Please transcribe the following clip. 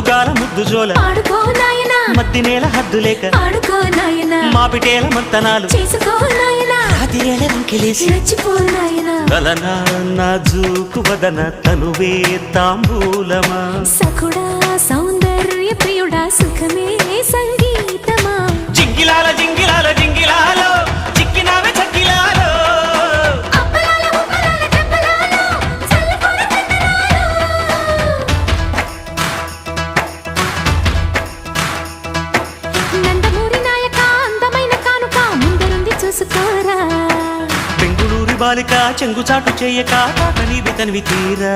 ముద్దుగాల ముద్దు జోల. మద్ది నేల హద్దు లేక. నాయనా. మాపిటేల మంతనాలు. చేసుకో నాయనా. అదిరేల రంకెలేసి రెచ్చిపో నాయనా. గలనా నాజూకు వదన తనువే తాంబూలమా. సఖుడా సౌందర్య ప్రియుడా సుఖమే. చూసుకోరా బెంగుళూరు బాలిక చెంగుచాటు చేయక తాకని తనివి తీరా.